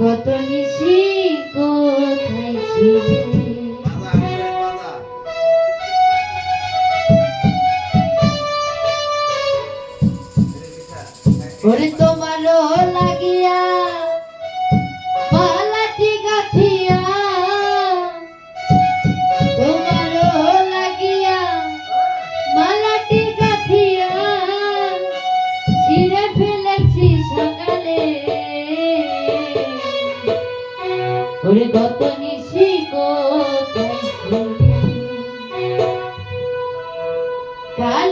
গত নিশি কোথায় ছিলে? ওরে তোমার লাগিয়া, পালাটি গাথিয়া, তোমার লাগিয়া মালাটি গাথিয়া, ছিঁড়ে ফেলেছি সকাল গত নিশি গো কাল